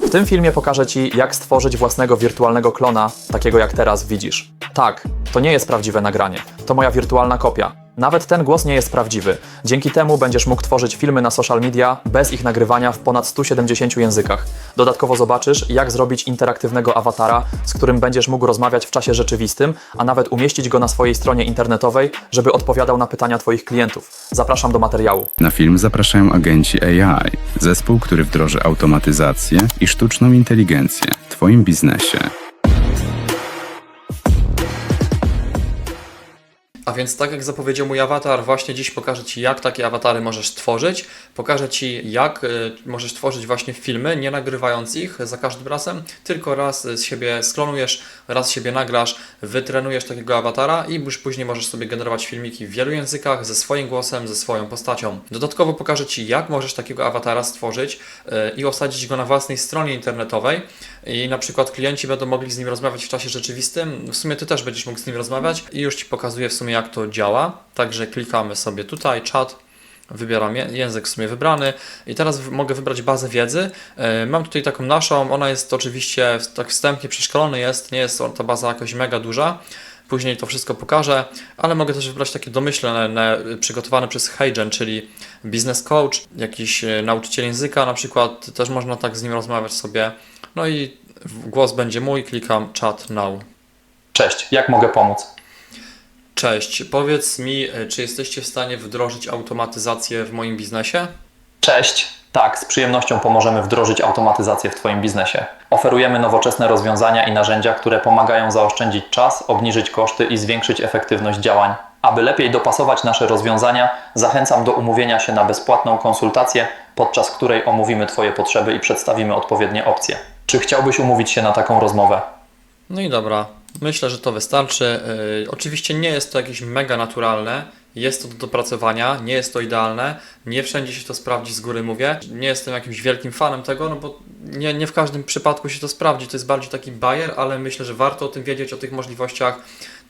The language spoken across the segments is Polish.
W tym filmie pokażę Ci, jak stworzyć własnego wirtualnego klona, takiego jak teraz widzisz. Tak, to nie jest prawdziwe nagranie, to moja wirtualna kopia. Nawet ten głos nie jest prawdziwy. Dzięki temu będziesz mógł tworzyć filmy na social media bez ich nagrywania w ponad 170 językach. Dodatkowo zobaczysz, jak zrobić interaktywnego awatara, z którym będziesz mógł rozmawiać w czasie rzeczywistym, a nawet umieścić go na swojej stronie internetowej, żeby odpowiadał na pytania Twoich klientów. Zapraszam do materiału. Na film zapraszają agenci AI, zespół, który wdroży automatyzację i sztuczną inteligencję w Twoim biznesie. A więc tak jak zapowiedział mój awatar, właśnie dziś pokażę Ci, jak takie awatary możesz tworzyć. Pokażę Ci, jak y, możesz tworzyć właśnie filmy, nie nagrywając ich za każdym razem, tylko raz z siebie sklonujesz, raz siebie nagrasz, wytrenujesz takiego awatara i już później możesz sobie generować filmiki w wielu językach, ze swoim głosem, ze swoją postacią. Dodatkowo pokażę Ci, jak możesz takiego awatara stworzyć y, i osadzić go na własnej stronie internetowej i na przykład klienci będą mogli z nim rozmawiać w czasie rzeczywistym. W sumie Ty też będziesz mógł z nim rozmawiać i już Ci pokazuję w sumie jak to działa. Także klikamy sobie tutaj czat, wybieram język w sumie wybrany i teraz mogę wybrać bazę wiedzy. E, Mam tutaj taką naszą, ona jest oczywiście tak wstępnie przeszkolony jest, nie jest ta baza jakoś mega duża. Później to wszystko pokażę, ale mogę też wybrać takie domyślne, przygotowane przez Heijen, czyli business coach, jakiś e, nauczyciel języka na przykład, też można tak z nim rozmawiać sobie. No i głos będzie mój, klikam chat now. Cześć, jak mogę pomóc? Cześć, powiedz mi, e, czy jesteście w stanie wdrożyć automatyzację w moim biznesie? Cześć. Tak, z przyjemnością pomożemy wdrożyć automatyzację w Twoim biznesie. Oferujemy nowoczesne rozwiązania i narzędzia, które pomagają zaoszczędzić czas, obniżyć koszty i zwiększyć efektywność działań. Aby lepiej dopasować nasze rozwiązania, zachęcam do umówienia się na bezpłatną konsultację, podczas której omówimy Twoje potrzeby i przedstawimy odpowiednie opcje. Czy chciałbyś umówić się na taką rozmowę? No i dobra, myślę, że to wystarczy. Yy, oczywiście nie jest to jakieś mega naturalne, jest to do dopracowania, nie jest to idealne, nie wszędzie się to sprawdzi z góry mówię. Nie jestem jakimś wielkim fanem tego, no bo nie, nie w każdym przypadku się to sprawdzi, to jest bardziej taki bajer, ale myślę, że warto o tym wiedzieć, o tych możliwościach.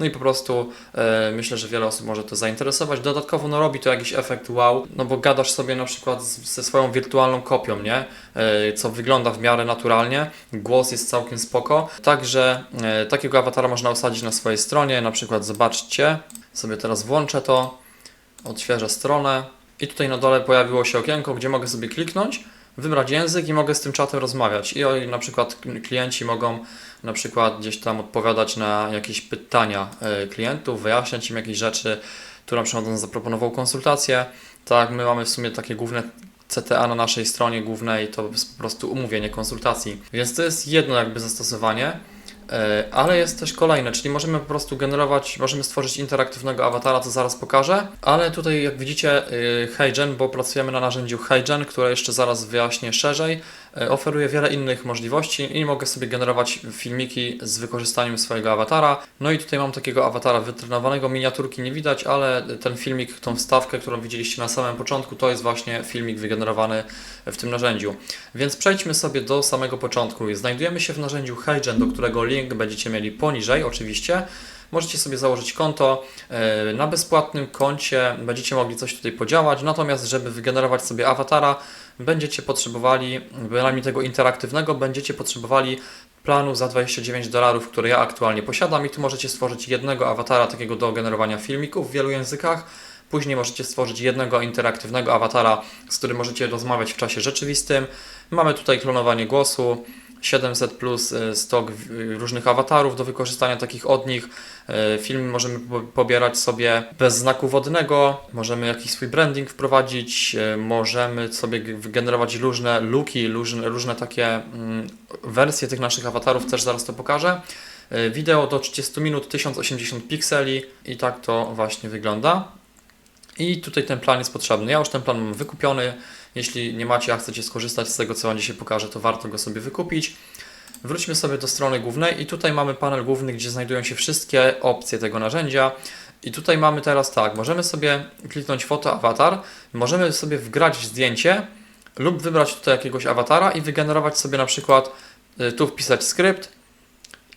No i po prostu e, myślę, że wiele osób może to zainteresować. Dodatkowo no, robi to jakiś efekt wow, no bo gadasz sobie na przykład z, ze swoją wirtualną kopią, nie? E, co wygląda w miarę naturalnie, głos jest całkiem spoko. Także e, takiego awatara można osadzić na swojej stronie, na przykład zobaczcie, sobie teraz włączę to, odświeżę stronę i tutaj na dole pojawiło się okienko, gdzie mogę sobie kliknąć, wybrać język i mogę z tym czatem rozmawiać. I na przykład klienci mogą na przykład gdzieś tam odpowiadać na jakieś pytania e, klientów, wyjaśniać im jakieś rzeczy, tu na przykład on zaproponował konsultację. Tak, my mamy w sumie takie główne CTA na naszej stronie głównej, to jest po prostu umówienie konsultacji. Więc to jest jedno jakby zastosowanie. E, Ale jest też kolejne, czyli możemy po prostu generować, możemy stworzyć interaktywnego awatara, co zaraz pokażę, ale tutaj jak widzicie y, HeyGen, bo pracujemy na narzędziu HeyGen, które jeszcze zaraz wyjaśnię szerzej, oferuje wiele innych możliwości i mogę sobie generować filmiki z wykorzystaniem swojego awatara. No i tutaj mam takiego awatara wytrenowanego, miniaturki nie widać, ale ten filmik, tą wstawkę, którą widzieliście na samym początku, to jest właśnie filmik wygenerowany w tym narzędziu. Więc przejdźmy sobie do samego początku. Znajdujemy się w narzędziu HeyGen, do którego link będziecie mieli poniżej oczywiście. Możecie sobie założyć konto. E, Na bezpłatnym koncie będziecie mogli coś tutaj podziałać, natomiast żeby wygenerować sobie awatara, będziecie potrzebowali, bynajmniej tego interaktywnego, będziecie potrzebowali planu za 29 dolarów, który ja aktualnie posiadam i tu możecie stworzyć jednego awatara takiego do generowania filmików w wielu językach. Później możecie stworzyć jednego interaktywnego awatara, z którym możecie rozmawiać w czasie rzeczywistym. Mamy tutaj klonowanie głosu, 700 plus y, stok y, różnych awatarów do wykorzystania takich od nich. Y, Film możemy po- pobierać sobie bez znaku wodnego, możemy jakiś swój branding wprowadzić, możemy sobie wygenerować różne looki, różne, różne takie mm, wersje tych naszych awatarów, też zaraz to pokażę. Wideo do 30 minut, 1080 pikseli i tak to właśnie wygląda. I tutaj ten plan jest potrzebny. Ja już ten plan mam wykupiony. Jeśli nie macie, a chcecie skorzystać z tego, co Wam dzisiaj pokażę, to warto go sobie wykupić. Wróćmy sobie do strony głównej i tutaj mamy panel główny, gdzie znajdują się wszystkie opcje tego narzędzia. I tutaj mamy teraz tak, możemy sobie kliknąć foto awatar, możemy sobie wgrać zdjęcie lub wybrać tutaj jakiegoś awatara i wygenerować sobie na przykład y, tu wpisać skrypt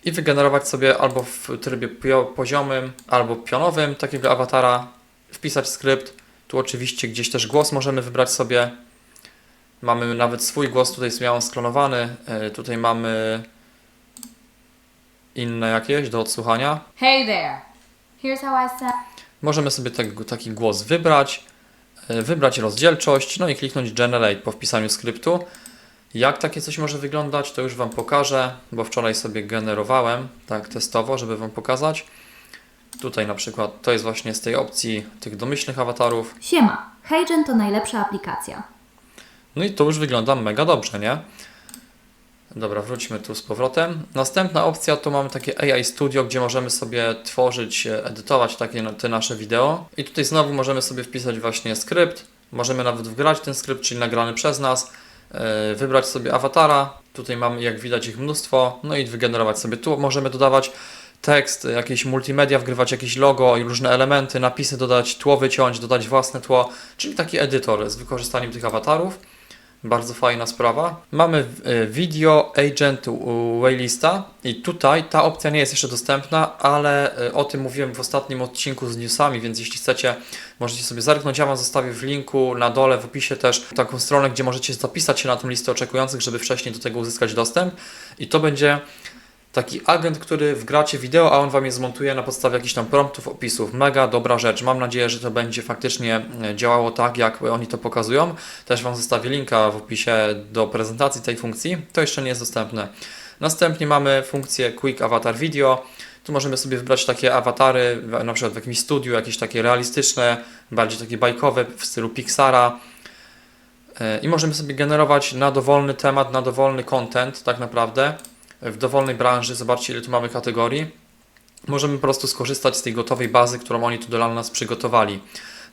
i wygenerować sobie albo w trybie poziomym, albo pionowym takiego awatara, wpisać skrypt. Tu oczywiście gdzieś też głos możemy wybrać sobie. Mamy nawet swój głos tutaj miałem sklonowany. E, Tutaj mamy inne jakieś do odsłuchania. Hey there. Here's how I sound. Możemy sobie tak, taki głos wybrać, e, wybrać rozdzielczość, no i kliknąć Generate po wpisaniu skryptu. Jak takie coś może wyglądać, to już Wam pokażę, bo wczoraj sobie generowałem tak testowo, żeby Wam pokazać. Tutaj na przykład to jest właśnie z tej opcji tych domyślnych awatarów. Siema, HeyGen to najlepsza aplikacja. No i to już wygląda mega dobrze, nie? Dobra, wróćmy tu z powrotem. Następna opcja to mamy takie AI Studio, gdzie możemy sobie tworzyć, e, edytować takie na- te nasze wideo. I tutaj znowu możemy sobie wpisać właśnie skrypt. Możemy nawet wgrać ten skrypt, czyli nagrany przez nas. e, Wybrać sobie awatara. Tutaj mamy, jak widać, ich mnóstwo. No i wygenerować sobie. Tu możemy dodawać tekst, jakieś multimedia, wgrywać jakieś logo i różne elementy, napisy dodać, tło wyciąć, dodać własne tło, czyli taki edytor z wykorzystaniem tych awatarów. Bardzo fajna sprawa. Mamy e, Video Agent Waylista i tutaj ta opcja nie jest jeszcze dostępna, ale e, o tym mówiłem w ostatnim odcinku z newsami, więc jeśli chcecie, możecie sobie zerknąć. Ja Wam zostawię w linku na dole w opisie też taką stronę, gdzie możecie zapisać się na tą listę oczekujących, żeby wcześniej do tego uzyskać dostęp. I to będzie taki agent, który wgracie wideo, a on Wam je zmontuje na podstawie jakichś tam promptów, opisów. Mega dobra rzecz. Mam nadzieję, że to będzie faktycznie e, działało tak, jak oni to pokazują. Też Wam zostawię linka w opisie do prezentacji tej funkcji. To jeszcze nie jest dostępne. Następnie mamy funkcję Quick Avatar Video. Tu możemy sobie wybrać takie awatary, na przykład w jakimś studiu, jakieś takie realistyczne, bardziej takie bajkowe w stylu Pixara. E, I możemy sobie generować na dowolny temat, na dowolny content, tak naprawdę, w dowolnej branży. Zobaczcie, ile tu mamy kategorii. Możemy po prostu skorzystać z tej gotowej bazy, którą oni tu dla nas przygotowali.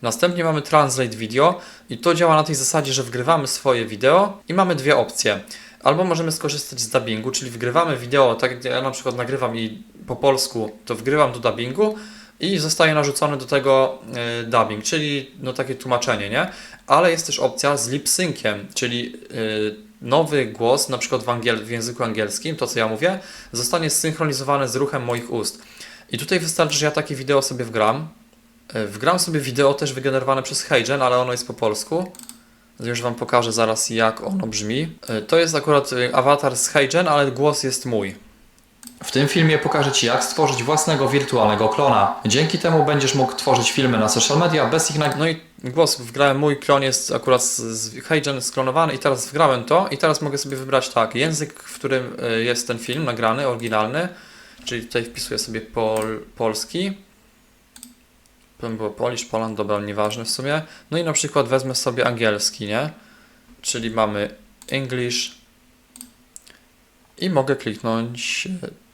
Następnie mamy Translate Video i to działa na tej zasadzie, że wgrywamy swoje wideo i mamy dwie opcje. Albo możemy skorzystać z dubbingu, czyli wgrywamy wideo, tak jak ja na przykład nagrywam i po polsku, to wgrywam do dubbingu i zostaje narzucony do tego e, dubbing, czyli no takie tłumaczenie, nie? Ale jest też opcja z lip synciem, czyli e, nowy głos, na przykład w, angiel- w języku angielskim, to co ja mówię, zostanie zsynchronizowany z ruchem moich ust. I tutaj wystarczy, że ja takie wideo sobie wgram. E, Wgram sobie wideo też wygenerowane przez HeyGen, ale ono jest po polsku. Już Wam pokażę zaraz, jak ono brzmi. E, To jest akurat e, awatar z HeyGen, ale głos jest mój. W tym filmie pokażę Ci, jak stworzyć własnego wirtualnego klona. Dzięki temu będziesz mógł tworzyć filmy na social media bez ich nag... No i głos wgrałem, mój klon jest akurat z, HeyGen sklonowany i teraz wgrałem to i teraz mogę sobie wybrać tak, język, w którym e, jest ten film nagrany, oryginalny, czyli tutaj wpisuję sobie pol, polski. Potem było Polish, Poland, dobra, nieważne w sumie. No i na przykład wezmę sobie angielski, nie? Czyli mamy English i mogę kliknąć.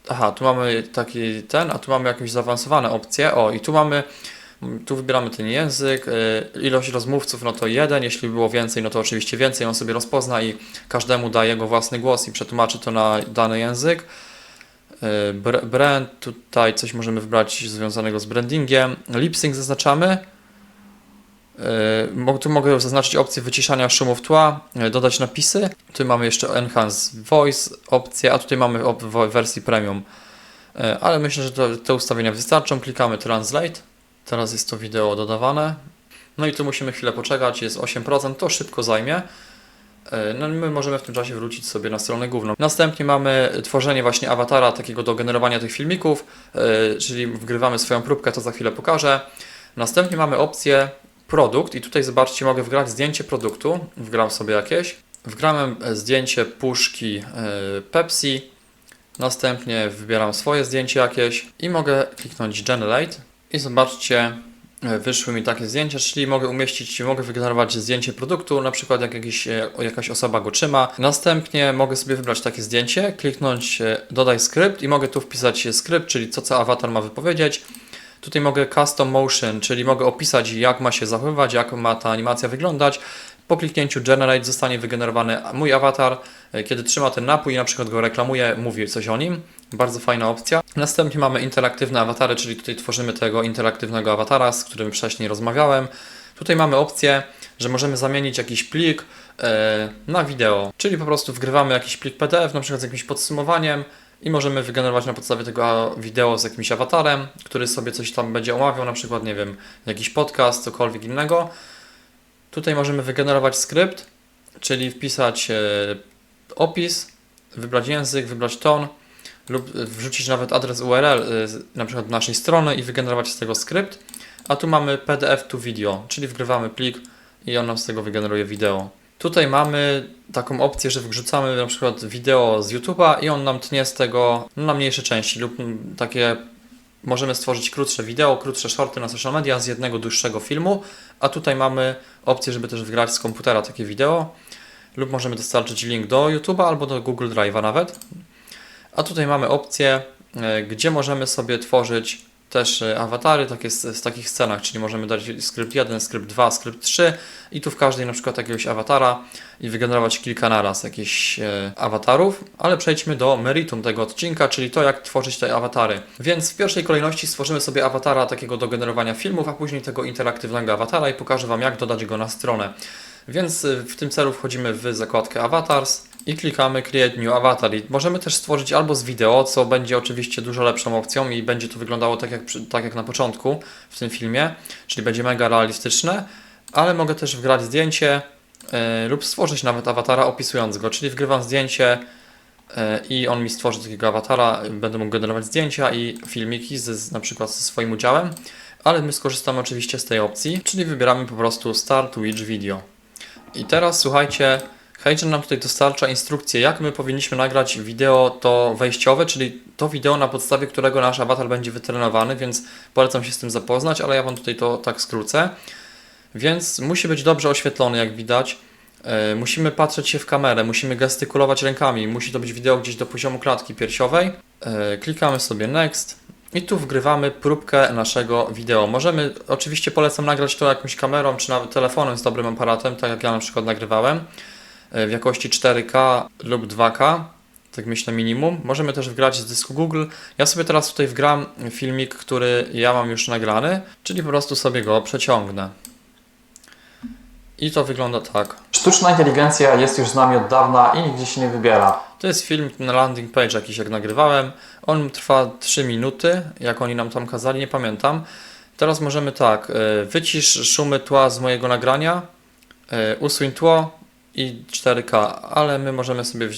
Aha, tu mamy taki ten, a tu mamy jakieś zaawansowane opcje. O, i tu mamy, tu wybieramy ten język, y, ilość rozmówców, no to jeden, jeśli było więcej, no to oczywiście więcej, on sobie rozpozna i każdemu da jego własny głos i przetłumaczy to na dany język. Y, br- Brand, tutaj coś możemy wybrać związanego z brandingiem. Lip sync zaznaczamy. Y, Tu mogę zaznaczyć opcję wyciszania szumów tła, dodać napisy. Tu mamy jeszcze Enhance Voice opcję, a tutaj mamy w wersji premium. Ale myślę, że te ustawienia wystarczą. Klikamy Translate. Teraz jest to wideo dodawane. No i tu musimy chwilę poczekać, jest 8%, to szybko zajmie. E, No my możemy w tym czasie wrócić sobie na stronę główną. Następnie mamy tworzenie właśnie awatara takiego do generowania tych filmików, e, czyli wgrywamy swoją próbkę, to za chwilę pokażę. Następnie mamy opcję produkt i tutaj zobaczcie, mogę wgrać zdjęcie produktu, wgram sobie jakieś. Wgrałem zdjęcie puszki e, Pepsi, następnie wybieram swoje zdjęcie jakieś i mogę kliknąć Generate i zobaczcie, E, wyszły mi takie zdjęcia, czyli mogę umieścić, mogę wygenerować zdjęcie produktu, na przykład jak jakiś, e, jakaś osoba go trzyma. Następnie mogę sobie wybrać takie zdjęcie, kliknąć e, dodaj skrypt i mogę tu wpisać skrypt, czyli co co awatar ma wypowiedzieć. Tutaj mogę custom motion, czyli mogę opisać jak ma się zachowywać, jak ma ta animacja wyglądać. Po kliknięciu generate zostanie wygenerowany mój awatar. Kiedy trzyma ten napój i na przykład go reklamuje, mówi coś o nim. Bardzo fajna opcja. Następnie mamy interaktywne awatary, czyli tutaj tworzymy tego interaktywnego awatara, z którym wcześniej rozmawiałem. Tutaj mamy opcję, że możemy zamienić jakiś plik e, na wideo, czyli po prostu wgrywamy jakiś plik PDF, na przykład z jakimś podsumowaniem i możemy wygenerować na podstawie tego wideo z jakimś awatarem, który sobie coś tam będzie omawiał, na przykład, nie wiem, jakiś podcast, cokolwiek innego. Tutaj możemy wygenerować skrypt czyli wpisać e, opis, wybrać język, wybrać ton lub wrzucić nawet adres URL e, na przykład naszej strony i wygenerować z tego skrypt. A tu mamy PDF to video, czyli wgrywamy plik i on nam z tego wygeneruje wideo. Tutaj mamy taką opcję, że wrzucamy na przykład wideo z YouTube'a i on nam tnie z tego na mniejsze części lub takie możemy stworzyć krótsze wideo, krótsze shorty na social media z jednego dłuższego filmu, a tutaj mamy opcję, żeby też wgrać z komputera takie wideo lub możemy dostarczyć link do YouTube'a albo do Google Drive'a nawet. A tutaj mamy opcję, e, gdzie możemy sobie tworzyć też e, awatary takie z, z takich scenach, czyli możemy dać skrypt 1, skrypt 2, skrypt 3 i tu w każdej na przykład jakiegoś awatara i wygenerować kilka naraz jakichś e, awatarów, ale przejdźmy do meritum tego odcinka, czyli to jak tworzyć te awatary. Więc w pierwszej kolejności stworzymy sobie awatara takiego do generowania filmów, a później tego interaktywnego awatara i pokażę Wam jak dodać go na stronę. Więc y, w tym celu wchodzimy w zakładkę Avatars i klikamy Create New Avatar. I możemy też stworzyć albo z wideo, co będzie oczywiście dużo lepszą opcją i będzie to wyglądało tak jak, tak jak na początku w tym filmie, czyli będzie mega realistyczne, ale mogę też wgrać zdjęcie y, lub stworzyć nawet awatara opisując go, czyli wgrywam zdjęcie y, i on mi stworzy takiego awatara, będę mógł generować zdjęcia i filmiki z, na przykład ze swoim udziałem, ale my skorzystamy oczywiście z tej opcji, czyli wybieramy po prostu Start Which Video. I teraz słuchajcie, Heygen nam tutaj dostarcza instrukcję, jak my powinniśmy nagrać wideo to wejściowe, czyli to wideo, na podstawie którego nasz awatar będzie wytrenowany, więc polecam się z tym zapoznać, ale ja Wam tutaj to tak skrócę. Więc musi być dobrze oświetlony, jak widać. E, musimy patrzeć się w kamerę, musimy gestykulować rękami, musi to być wideo gdzieś do poziomu klatki piersiowej. E, klikamy sobie Next i tu wgrywamy próbkę naszego wideo. Możemy, oczywiście polecam nagrać to jakąś kamerą czy nawet telefonem z dobrym aparatem, tak jak ja na przykład nagrywałem, e, w jakości 4K lub 2K, tak myślę minimum. Możemy też wgrać z dysku Google. Ja sobie teraz tutaj wgram filmik, który ja mam już nagrany, czyli po prostu sobie go przeciągnę. I to wygląda tak. Sztuczna inteligencja jest już z nami od dawna i nigdzie się nie wybiera. To jest film na landing page jakiś jak nagrywałem. On trwa 3 minuty, jak oni nam tam kazali, nie pamiętam. Teraz możemy tak, e, wycisz szumy tła z mojego nagrania, e, usuń tło i 4K, ale my możemy sobie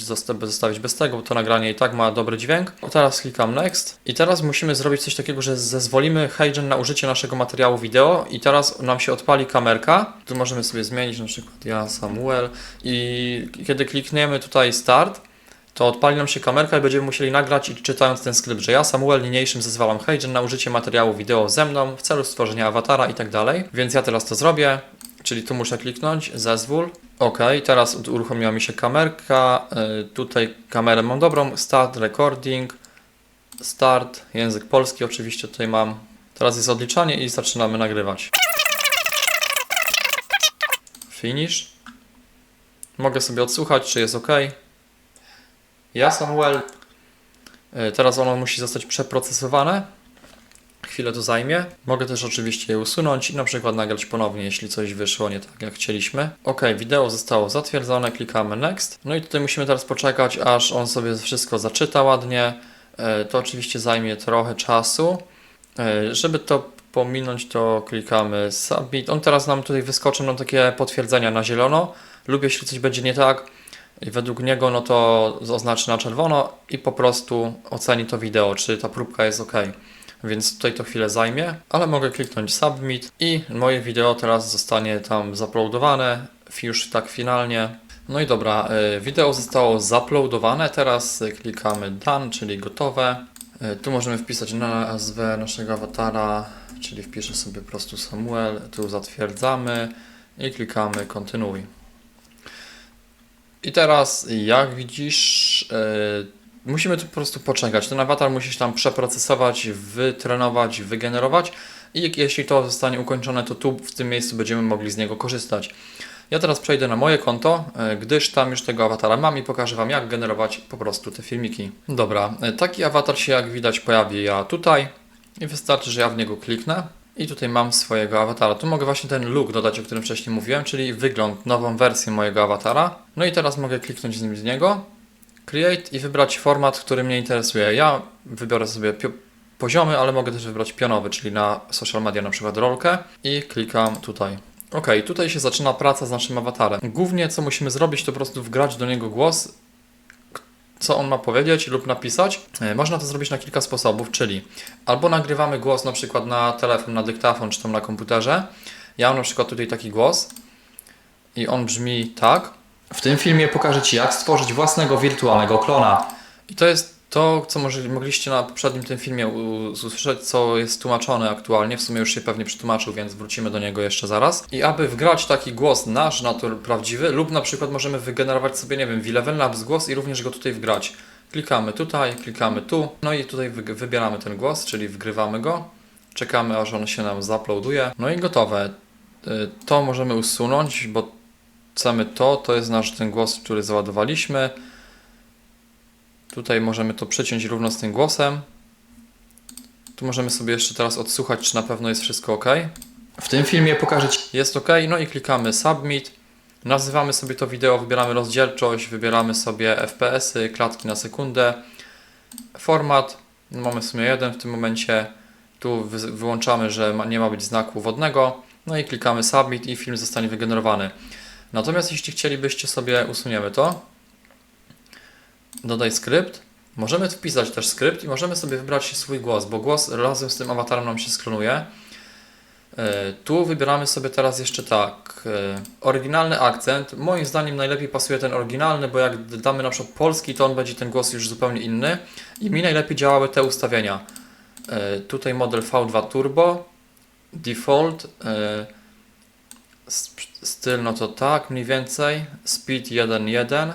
zostawić bez tego, bo to nagranie i tak ma dobry dźwięk. Teraz klikam next i teraz musimy zrobić coś takiego, że zezwolimy Heygen na użycie naszego materiału wideo i teraz nam się odpali kamerka. Tu możemy sobie zmienić na przykład ja Samuel i kiedy klikniemy tutaj start, to odpali nam się kamerka i będziemy musieli nagrać i czytając ten skrypt, że ja Samuel niniejszym zezwalam Heygen na użycie materiału wideo ze mną w celu stworzenia awatara i tak dalej. Więc ja teraz to zrobię, czyli tu muszę kliknąć zezwól. Ok, teraz uruchomiła mi się kamerka, y, tutaj kamerę mam dobrą, start recording, start, język polski oczywiście tutaj mam. Teraz jest odliczanie i zaczynamy nagrywać. Finish. Mogę sobie odsłuchać, czy jest ok. Ja, Samuel. Y, Teraz ono musi zostać przeprocesowane. Chwilę to zajmie. Mogę też oczywiście je usunąć i na przykład nagrać ponownie, jeśli coś wyszło nie tak jak chcieliśmy. Ok, wideo zostało zatwierdzone, klikamy Next. No i tutaj musimy teraz poczekać, aż on sobie wszystko zaczyta ładnie. Y, To oczywiście zajmie trochę czasu. Y, Żeby to pominąć, to klikamy Submit. On teraz nam tutaj wyskoczy nam takie potwierdzenia na zielono lub jeśli coś będzie nie tak, i według niego no to oznaczy na czerwono i po prostu oceni to wideo, czy ta próbka jest ok. Więc tutaj to chwilę zajmie, ale mogę kliknąć Submit i moje wideo teraz zostanie tam zaploadowane już tak finalnie. No i dobra, y, wideo zostało zaploadowane, teraz klikamy Done, czyli gotowe. Y, Tu możemy wpisać nazwę naszego awatara, czyli wpiszę sobie po prostu Samuel, tu zatwierdzamy i klikamy kontynuuj. I teraz, jak widzisz, yy, musimy tu po prostu poczekać. Ten awatar musi się tam przeprocesować, wytrenować, wygenerować i jeśli to zostanie ukończone, to tu w tym miejscu będziemy mogli z niego korzystać. Ja teraz przejdę na moje konto, yy, gdyż tam już tego awatara mam i pokażę Wam, jak generować po prostu te filmiki. Dobra, yy, taki awatar się jak widać pojawi ja tutaj i wystarczy, że ja w niego kliknę. I tutaj mam swojego awatara. Tu mogę właśnie ten look dodać, o którym wcześniej mówiłem, czyli wygląd, nową wersję mojego awatara. No i teraz mogę kliknąć z niego, create i wybrać format, który mnie interesuje. Ja wybiorę sobie poziomy, ale mogę też wybrać pionowy, czyli na social media na przykład rolkę i klikam tutaj Ok, tutaj się zaczyna praca z naszym awatarem. Głównie co musimy zrobić, to po prostu wgrać do niego głos, co on ma powiedzieć lub napisać. E, Można to zrobić na kilka sposobów, czyli albo nagrywamy głos na przykład na telefon, na dyktafon czy tam na komputerze. Ja mam na przykład tutaj taki głos i on brzmi tak. W tym filmie pokażę Ci, jak stworzyć własnego wirtualnego klona. I to jest to, co może, mogliście na poprzednim tym filmie usłyszeć, co jest tłumaczone aktualnie. W sumie już się pewnie przetłumaczył, więc wrócimy do niego jeszcze zaraz. I aby wgrać taki głos nasz, natur prawdziwy, lub na przykład możemy wygenerować sobie, nie wiem, V-Level Labs głos i również go tutaj wgrać. Klikamy tutaj, klikamy tu, no i tutaj wy- wybieramy ten głos, czyli wgrywamy go. Czekamy, aż on się nam zaploaduje. No i gotowe. Y, To możemy usunąć, bo chcemy to, to jest nasz ten głos, który załadowaliśmy. Tutaj możemy to przeciąć równo z tym głosem. Tu możemy sobie jeszcze teraz odsłuchać, czy na pewno jest wszystko ok. W tym filmie pokażę Ci, jest ok, no i klikamy Submit. Nazywamy sobie to wideo, wybieramy rozdzielczość, wybieramy sobie FPS-y, klatki na sekundę. Format, no mamy w sumie jeden w tym momencie. Tu wy- wyłączamy, że nie ma być znaku wodnego. No i klikamy Submit i film zostanie wygenerowany. Natomiast jeśli chcielibyście sobie, usuniemy to. Dodaj skrypt. Możemy wpisać też skrypt i możemy sobie wybrać swój głos, bo głos razem z tym awatarem nam się sklonuje. E, Tu wybieramy sobie teraz jeszcze tak. e, Oryginalny akcent. Moim zdaniem najlepiej pasuje ten oryginalny, bo jak damy na przykład polski, to on będzie ten głos już zupełnie inny. I mi najlepiej działały te ustawienia. E, Tutaj model V2 Turbo, default, styl no to tak mniej więcej, speed 1.1,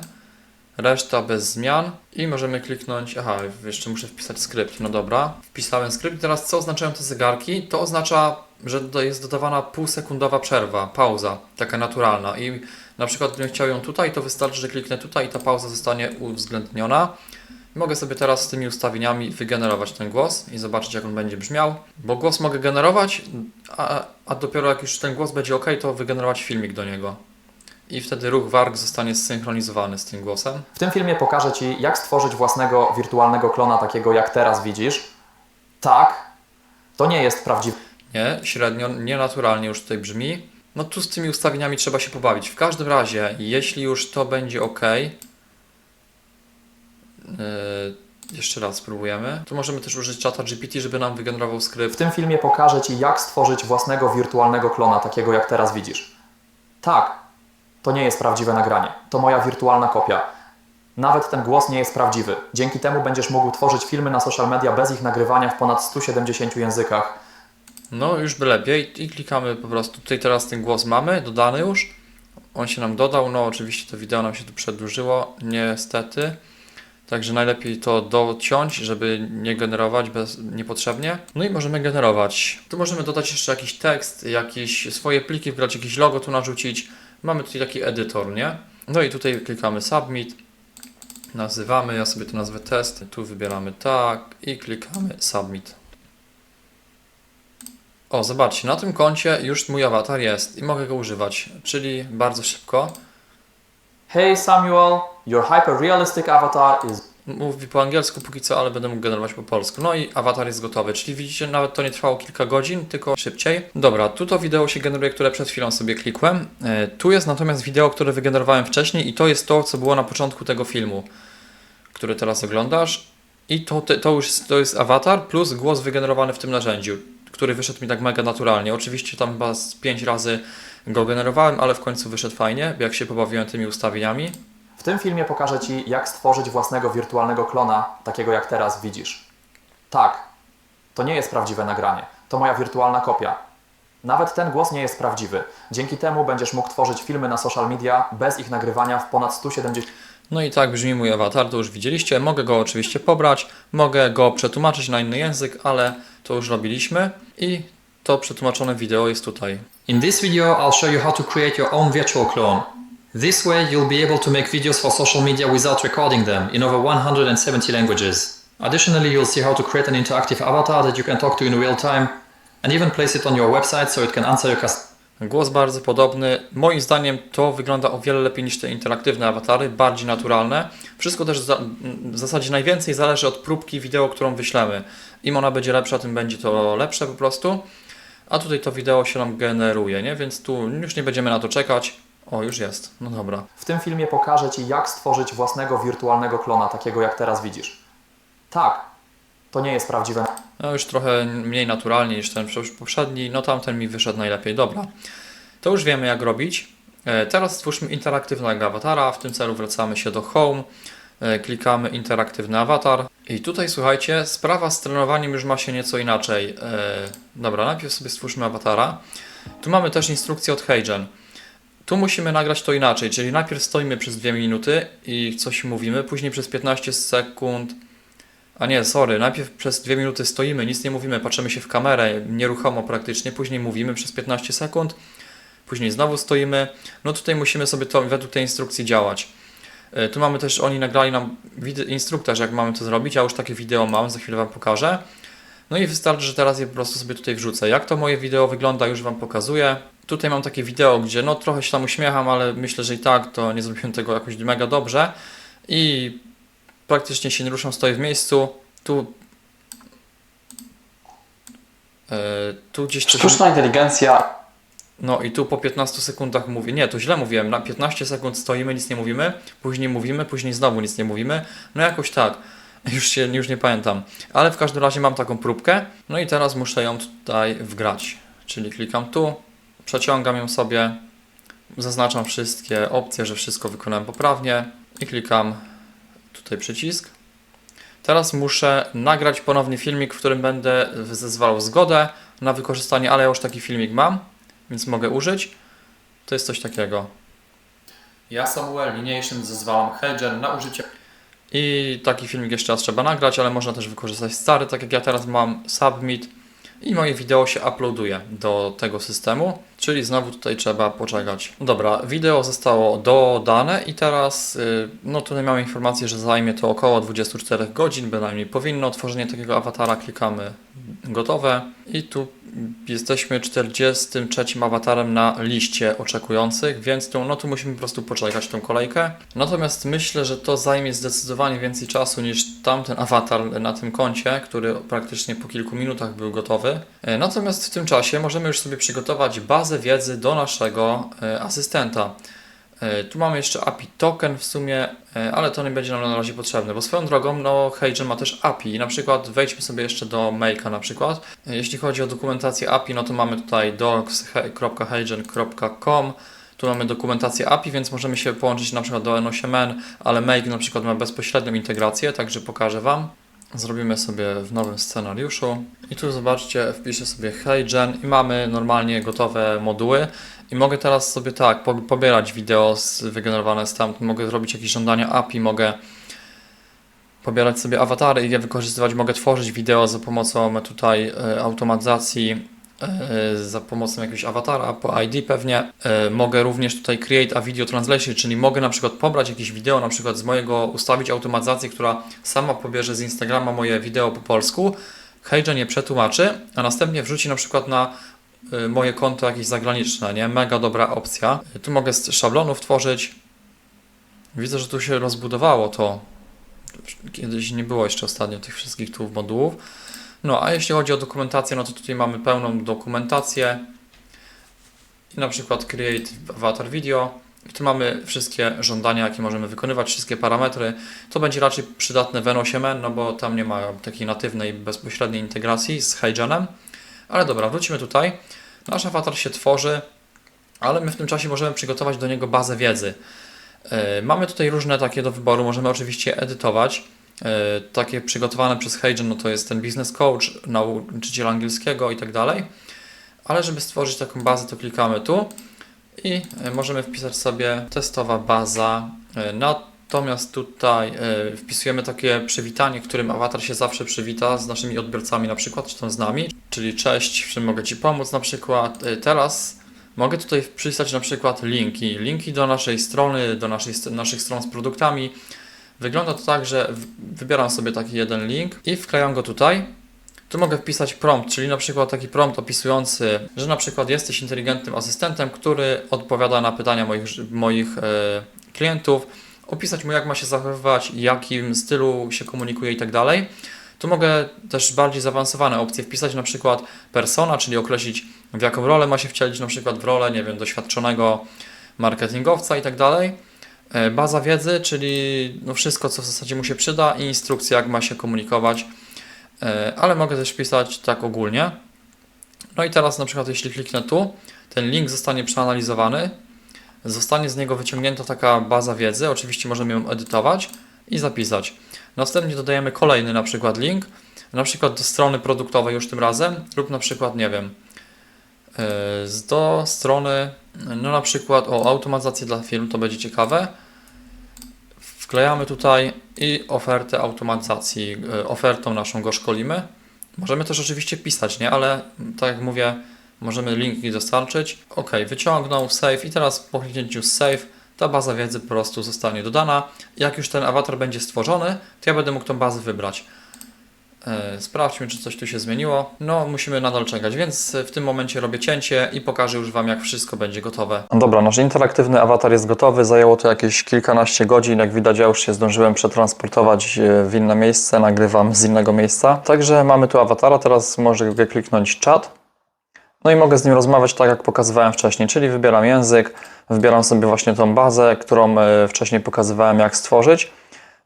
reszta bez zmian i możemy kliknąć, aha, jeszcze muszę wpisać skrypt, no dobra, wpisałem skrypt, teraz co oznaczają te zegarki? To oznacza, że jest dodawana półsekundowa przerwa, pauza, taka naturalna i na przykład gdybym chciał ją tutaj, to wystarczy, że kliknę tutaj i ta pauza zostanie uwzględniona. Mogę sobie teraz z tymi ustawieniami wygenerować ten głos i zobaczyć jak on będzie brzmiał, bo głos mogę generować, a, a dopiero jak już ten głos będzie ok, to wygenerować filmik do niego. I wtedy ruch warg zostanie zsynchronizowany z tym głosem. W tym filmie pokażę Ci, jak stworzyć własnego wirtualnego klona, takiego jak teraz widzisz. Tak, to nie jest prawdziwy Nie, średnio, nienaturalnie już tutaj brzmi. No tu z tymi ustawieniami trzeba się pobawić. W każdym razie, jeśli już to będzie ok, yy, jeszcze raz spróbujemy. Tu możemy też użyć czata GPT, żeby nam wygenerował W skrypt. tym filmie pokażę Ci, jak stworzyć własnego wirtualnego klona, takiego jak teraz widzisz. Tak, to nie jest prawdziwe nagranie. To moja wirtualna kopia. Nawet ten głos nie jest prawdziwy. Dzięki temu będziesz mógł tworzyć filmy na social media bez ich nagrywania w ponad 170 językach. No już by lepiej i klikamy po prostu. Tutaj teraz ten głos mamy, dodany już. On się nam dodał, no oczywiście to wideo nam się tu przedłużyło, niestety. Także najlepiej to dociąć, żeby nie generować bez, niepotrzebnie. No i możemy generować. Tu możemy dodać jeszcze jakiś tekst, jakieś swoje pliki, wgrać jakieś logo tu narzucić. Mamy tutaj taki edytor, nie? No i tutaj klikamy submit. Nazywamy, ja sobie to nazwę test. Tu wybieramy tak i klikamy submit. O, zobaczcie, na tym koncie już mój awatar jest i mogę go używać, czyli bardzo szybko. Hey Samuel, your hyper-realistic avatar is Mówi po angielsku póki co, ale będę mógł generować po polsku. No i awatar jest gotowy, czyli widzicie, nawet to nie trwało kilka godzin, tylko szybciej. Dobra, tu to wideo się generuje, które przed chwilą sobie klikłem. E, Tu jest natomiast wideo, które wygenerowałem wcześniej i to jest to, co było na początku tego filmu, który teraz oglądasz. I to, to już jest- to jest awatar plus głos wygenerowany w tym narzędziu, który wyszedł mi tak mega naturalnie. Oczywiście tam chyba z 5 razy go generowałem, ale w końcu wyszedł fajnie, jak się pobawiłem tymi ustawieniami. W tym filmie pokażę Ci, jak stworzyć własnego wirtualnego klona, takiego jak teraz widzisz. Tak, to nie jest prawdziwe nagranie. To moja wirtualna kopia. Nawet ten głos nie jest prawdziwy. Dzięki temu będziesz mógł tworzyć filmy na social media bez ich nagrywania w ponad 170 No i tak brzmi mój awatar, to już widzieliście. Mogę go oczywiście pobrać, mogę go przetłumaczyć na inny język, ale to już robiliśmy i to przetłumaczone wideo jest tutaj. In this video, I'll show you how to create your own virtual clone. This way, you'll be able to make videos for social media without recording them in over 170 languages. Additionally, you'll see how to create an interactive avatar that you can talk to in real time and even place it on your website so it can answer your customers. Głos bardzo podobny. Moim zdaniem to wygląda o wiele lepiej niż te interaktywne awatary, bardziej naturalne. Wszystko też w zasadzie najwięcej zależy od próbki wideo, którą wyślemy. Im ona będzie lepsza, tym będzie to lepsze po prostu. a tutaj to wideo się nam generuje, nie? Więc tu już nie będziemy na to czekać. O, już jest. No dobra. W tym filmie pokażę Ci, jak stworzyć własnego wirtualnego klona, takiego jak teraz widzisz. Tak, to nie jest prawdziwe No już trochę mniej naturalnie niż ten poprzedni, no tamten mi wyszedł najlepiej. Dobra, to już wiemy jak robić. E, Teraz stwórzmy interaktywnego awatara, w tym celu wracamy się do Home, e, klikamy interaktywny awatar i tutaj słuchajcie, sprawa z trenowaniem już ma się nieco inaczej. E, Dobra, najpierw sobie stwórzmy awatara. Tu mamy też instrukcję od Heijen. Tu musimy nagrać to inaczej, czyli najpierw stoimy przez 2 minuty i coś mówimy, później przez 15 sekund a nie, sorry, najpierw przez dwie minuty stoimy, nic nie mówimy, patrzymy się w kamerę, nieruchomo praktycznie, później mówimy przez 15 sekund, później znowu stoimy. No tutaj musimy sobie to według tej instrukcji działać. E, Tu mamy też, oni nagrali nam instruktaż, jak mamy to zrobić, ja już takie wideo mam, za chwilę Wam pokażę. No i wystarczy, że teraz je po prostu sobie tutaj wrzucę. Jak to moje wideo wygląda, już Wam pokazuję. Tutaj mam takie wideo, gdzie no trochę się tam uśmiecham, ale myślę, że i tak to nie zrobiłem tego jakoś mega dobrze. I praktycznie się nie ruszam, stoję w miejscu. Tu. E, tu gdzieś coś. Sztuczna inteligencja No i tu po 15 sekundach mówię. Nie, to źle mówiłem. Na 15 sekund stoimy, nic nie mówimy, później mówimy, później znowu nic nie mówimy. No jakoś tak. Już się już nie pamiętam. Ale w każdym razie mam taką próbkę. No i teraz muszę ją tutaj wgrać. Czyli klikam tu, przeciągam ją sobie, zaznaczam wszystkie opcje, że wszystko wykonałem poprawnie i klikam tutaj przycisk. Teraz muszę nagrać ponownie filmik, w którym będę zezwalał zgodę na wykorzystanie, ale ja już taki filmik mam, więc mogę użyć. To jest coś takiego. Ja Samuel niniejszym zezwalam Hedger na użycie. I taki filmik jeszcze raz trzeba nagrać, ale można też wykorzystać stary, tak jak ja teraz mam Submit i moje wideo się uploaduje do tego systemu, czyli znowu tutaj trzeba poczekać. Dobra, wideo zostało dodane i teraz y, no tutaj mamy informację, że zajmie to około 24 godzin, bynajmniej powinno. Tworzenie takiego awatara klikamy gotowe i tu jesteśmy 43 awatarem na liście oczekujących, więc tu, no tu musimy po prostu poczekać tą kolejkę. Natomiast myślę, że to zajmie zdecydowanie więcej czasu niż tamten awatar na tym koncie, który praktycznie po kilku minutach był gotowy. E, Natomiast w tym czasie możemy już sobie przygotować bazę wiedzy do naszego e, asystenta. E, Tu mamy jeszcze API token w sumie, e, ale to nie będzie nam na razie potrzebne, bo swoją drogą no Heijen ma też API. Na przykład wejdźmy sobie jeszcze do Make'a na przykład. E, Jeśli chodzi o dokumentację API, no to mamy tutaj docs.heijen.com tu mamy dokumentację API, więc możemy się połączyć na przykład do N8N, ale Make na przykład ma bezpośrednią integrację, także pokażę Wam. Zrobimy sobie w nowym scenariuszu. I tu zobaczcie, wpiszę sobie Heijen i mamy normalnie gotowe moduły. I mogę teraz sobie tak, po- pobierać wideo wygenerowane stamtąd, mogę zrobić jakieś żądania API, mogę pobierać sobie awatary i je wykorzystywać, mogę tworzyć wideo za pomocą tutaj e, automatyzacji, e, za pomocą jakiegoś awatara po ID pewnie. E, mogę również tutaj create a video translation, czyli mogę na przykład pobrać jakieś wideo, na przykład z mojego, ustawić automatyzację, która sama pobierze z Instagrama moje wideo po polsku, Heijen je przetłumaczy, a następnie wrzuci na przykład na moje konto jakieś zagraniczne, nie? Mega dobra opcja. Y, Tu mogę z szablonów tworzyć. Widzę, że tu się rozbudowało to. Kiedyś nie było jeszcze ostatnio tych wszystkich tu modułów. No, a jeśli chodzi o dokumentację, no to tutaj mamy pełną dokumentację. I na przykład create avatar video. I tu mamy wszystkie żądania, jakie możemy wykonywać, wszystkie parametry. To będzie raczej przydatne w N8N, no bo tam nie ma takiej natywnej, bezpośredniej integracji z Heijenem. Ale dobra, wrócimy tutaj. Nasz awatar się tworzy, ale my w tym czasie możemy przygotować do niego bazę wiedzy. Yy, Mamy tutaj różne takie do wyboru, możemy oczywiście edytować. Yy, Takie przygotowane przez Heijen, no to jest ten business coach, nauczyciel angielskiego i tak dalej. Ale żeby stworzyć taką bazę, to klikamy tu i yy, możemy wpisać sobie testowa baza. Yy, Natomiast tutaj yy, wpisujemy takie przywitanie, którym awatar się zawsze przywita z naszymi odbiorcami, na przykład, czy z nami, czyli cześć, w czym mogę Ci pomóc na przykład. Yy, Teraz Mogę tutaj wpisać na przykład linki, linki do naszej strony, do naszej, naszych stron z produktami. Wygląda to tak, że wybieram sobie taki jeden link i wklejam go tutaj. Tu mogę wpisać prompt, czyli na przykład taki prompt opisujący, że na przykład jesteś inteligentnym asystentem, który odpowiada na pytania moich, moich e, klientów, opisać mu jak ma się zachowywać, jakim stylu się komunikuje i tak dalej. Tu mogę też bardziej zaawansowane opcje wpisać, na przykład persona, czyli określić w jaką rolę ma się wcielić, na przykład w rolę, nie wiem, doświadczonego marketingowca i tak dalej. E, Baza wiedzy, czyli no wszystko, co w zasadzie mu się przyda i instrukcja, jak ma się komunikować, E, ale mogę też pisać tak ogólnie. No i teraz na przykład jeśli kliknę tu, ten link zostanie przeanalizowany, zostanie z niego wyciągnięta taka baza wiedzy, oczywiście możemy ją edytować i zapisać. Następnie dodajemy kolejny na przykład link, na przykład do strony produktowej już tym razem, lub na przykład, nie wiem, z- do strony, no na przykład o automatyzację dla firm, to będzie ciekawe. Wklejamy tutaj i ofertę automatyzacji, yy, ofertą naszą go szkolimy. Możemy też oczywiście pisać, nie? Ale tak jak mówię, możemy linki dostarczyć. Ok, wyciągnął, save i teraz po kliknięciu save ta baza wiedzy po prostu zostanie dodana. Jak już ten awatar będzie stworzony, to ja będę mógł tą bazę wybrać. E, Sprawdźmy, czy coś tu się zmieniło. No, musimy nadal czekać, więc w tym momencie robię cięcie i pokażę już Wam, jak wszystko będzie gotowe. Dobra, nasz interaktywny awatar jest gotowy. Zajęło to jakieś kilkanaście godzin. Jak widać, ja już się zdążyłem przetransportować e, w inne miejsce. Nagrywam z innego miejsca. Także mamy tu awatara. Teraz mogę kliknąć czat. No i mogę z nim rozmawiać tak, jak pokazywałem wcześniej, czyli wybieram język, wybieram sobie właśnie tą bazę, którą e, wcześniej pokazywałem, jak stworzyć.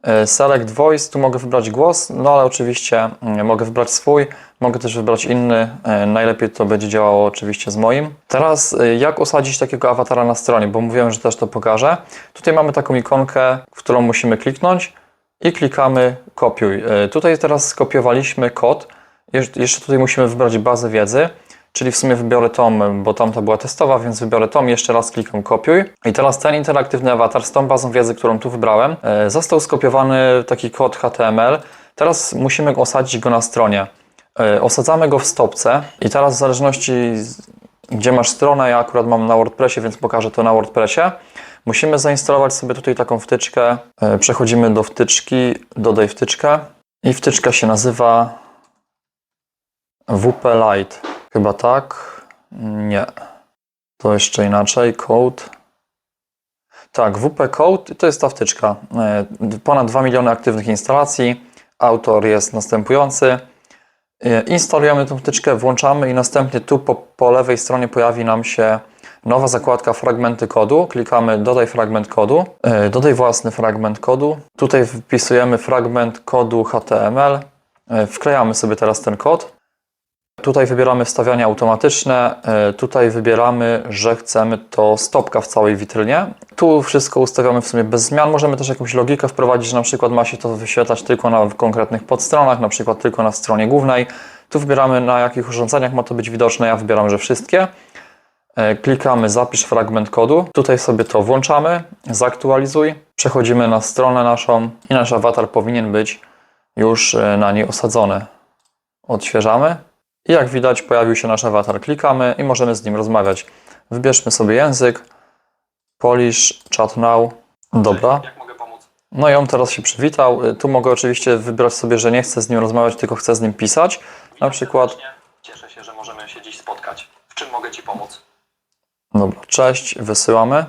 E, Select Voice, tu mogę wybrać głos, no ale oczywiście mm, mogę wybrać swój, mogę też wybrać inny, e, najlepiej to będzie działało oczywiście z moim. Teraz jak osadzić takiego awatara na stronie, bo mówiłem, że też to pokażę. Tutaj mamy taką ikonkę, w którą musimy kliknąć i klikamy kopiuj. Tutaj teraz skopiowaliśmy kod, Jesz- jeszcze tutaj musimy wybrać bazę wiedzy. Czyli w sumie wybiorę tą, bo tamta była testowa, więc wybiorę tą, jeszcze raz klikam kopiuj. I teraz ten interaktywny awatar z tą bazą wiedzy, którą tu wybrałem, e, został skopiowany taki kod HTML. Teraz musimy osadzić go na stronie. E, Osadzamy go w stopce i teraz w zależności gdzie masz stronę, ja akurat mam na WordPressie, więc pokażę to na WordPressie. Musimy zainstalować sobie tutaj taką wtyczkę. E, Przechodzimy do wtyczki, dodaj wtyczkę i wtyczka się nazywa WP Lite. Chyba tak. Nie. To jeszcze inaczej. Code. Tak, WP Code to jest ta wtyczka. E, Ponad 2 miliony aktywnych instalacji. Autor jest następujący. E, Instalujemy tą wtyczkę, włączamy i następnie tu po, po lewej stronie pojawi nam się nowa zakładka fragmenty kodu. Klikamy dodaj fragment kodu. E, Dodaj własny fragment kodu. Tutaj wpisujemy fragment kodu HTML. Wklejamy sobie teraz ten kod. Tutaj wybieramy wstawianie automatyczne, e, tutaj wybieramy, że chcemy to stopka w całej witrynie. Tu wszystko ustawiamy w sumie bez zmian. Możemy też jakąś logikę wprowadzić, że na przykład ma się to wyświetlać tylko na konkretnych podstronach, na przykład tylko na stronie głównej. Tu wybieramy na jakich urządzeniach ma to być widoczne, ja wybieram, że wszystkie. E, Klikamy zapisz fragment kodu. Tutaj sobie to włączamy, zaktualizuj. Przechodzimy na stronę naszą i nasz awatar powinien być już e, na niej osadzony. Odświeżamy. I jak widać pojawił się nasz awatar. Klikamy i możemy z nim rozmawiać. Wybierzmy sobie język. Polish, chat now. Dobra. Jak mogę pomóc? No i on teraz się przywitał. Y, Tu mogę oczywiście wybrać sobie, że nie chcę z nim rozmawiać, tylko chcę z nim pisać. Na przykład, Cieszę się, że możemy się dziś spotkać. W czym mogę Ci pomóc? dobra, cześć, wysyłamy.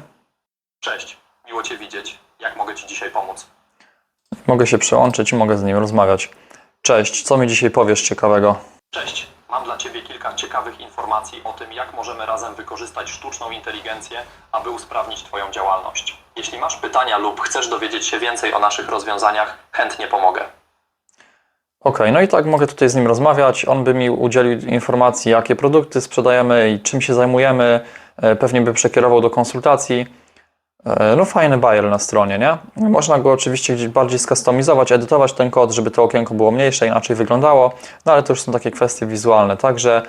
Cześć, miło Cię widzieć. Jak mogę Ci dzisiaj pomóc? Mogę się przełączyć i mogę z nim rozmawiać. Cześć, co mi dzisiaj powiesz ciekawego? Cześć, dla Ciebie kilka ciekawych informacji o tym, jak możemy razem wykorzystać sztuczną inteligencję, aby usprawnić Twoją działalność. Jeśli masz pytania lub chcesz dowiedzieć się więcej o naszych rozwiązaniach, chętnie pomogę. Ok, no i tak mogę tutaj z nim rozmawiać. On by mi udzielił informacji, jakie produkty sprzedajemy i czym się zajmujemy. E, Pewnie by przekierował do konsultacji. E, No fajny bajer na stronie, nie? Można go oczywiście gdzieś bardziej skustomizować, edytować ten kod, żeby to okienko było mniejsze, inaczej wyglądało. No ale to już są takie kwestie wizualne, także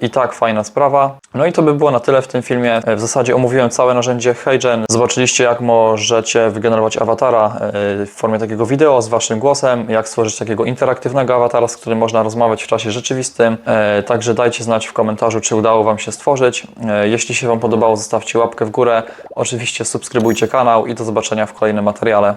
i tak fajna sprawa. No i to by było na tyle w tym filmie. E, W zasadzie omówiłem całe narzędzie HeyGen. Zobaczyliście jak możecie wygenerować awatara e, w formie takiego wideo z waszym głosem, jak stworzyć takiego interaktywnego awatara, z którym można rozmawiać w czasie rzeczywistym. E, Także dajcie znać w komentarzu, czy udało wam się stworzyć. E, Jeśli się wam podobało, zostawcie łapkę w górę. Oczywiście subskrybujcie kanał i do zobaczenia w kolejnym materiale.